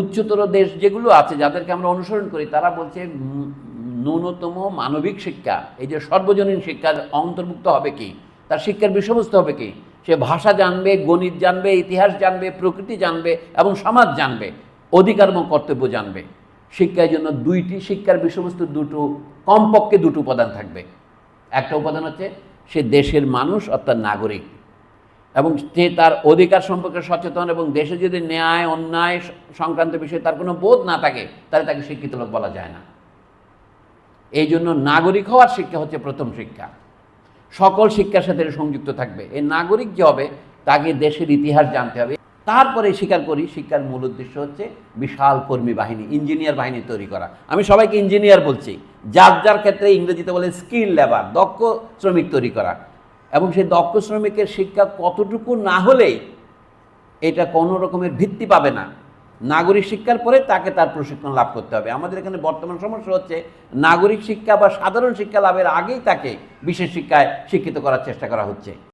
উচ্চতর দেশ যেগুলো আছে, যাদেরকে আমরা অনুসরণ করি, তারা বলছে ন্যূনতম মানবিক শিক্ষা, এই যে সর্বজনীন শিক্ষার অন্তর্ভুক্ত হবে কি? তার শিক্ষার বিষয়বস্তু হবে কি? সে ভাষা জানবে, গণিত জানবে, ইতিহাস জানবে, প্রকৃতি জানবে এবং সমাজ জানবে, অধিকার এবং কর্তব্য জানবে। শিক্ষার জন্য দুইটি, শিক্ষার বিষয়বস্তু দুটো, কমপক্ষে দুটো উপাদান থাকবে। একটা উপাদান হচ্ছে সে দেশের মানুষ অর্থাৎ নাগরিক। এবং তার অধিকার সম্পর্কে সচেতন এবং দেশে যদি ন্যায়, অন্যায় সংক্রান্ত বিষয়ে তার কোনো বোধ না থাকে, তাহলে তাকে শিক্ষিত লোক বলা যায় না। এই জন্য নাগরিক হওয়ার শিক্ষা হচ্ছে প্রথম শিক্ষা। সকল শিক্ষার সাথে সংযুক্ত থাকবে। এই নাগরিক যে হবে, তাকে দেশের ইতিহাস জানতে হবে। তারপরে স্বীকার করি, শিক্ষার মূল উদ্দেশ্য হচ্ছে বিশাল কর্মী বাহিনী, ইঞ্জিনিয়ার বাহিনী তৈরি করা। আমি সবাইকে ইঞ্জিনিয়ার বলছি, যার যার ক্ষেত্রে ইংরেজিতে বলে স্কিল লেবার, দক্ষ শ্রমিক তৈরি করা। এবং সেই দক্ষ শ্রমিকের শিক্ষা কতটুকু না হলে এটা কোনো রকমের ভিত্তি পাবে না। নাগরিক শিক্ষার পরে তাকে তার প্রশিক্ষণ লাভ করতে হবে। আমাদের এখানে বর্তমান সমস্যা হচ্ছে নাগরিক শিক্ষা বা সাধারণ শিক্ষা লাভের আগেই তাকে বিশেষ শিক্ষায় শিক্ষিত করার চেষ্টা করা হচ্ছে।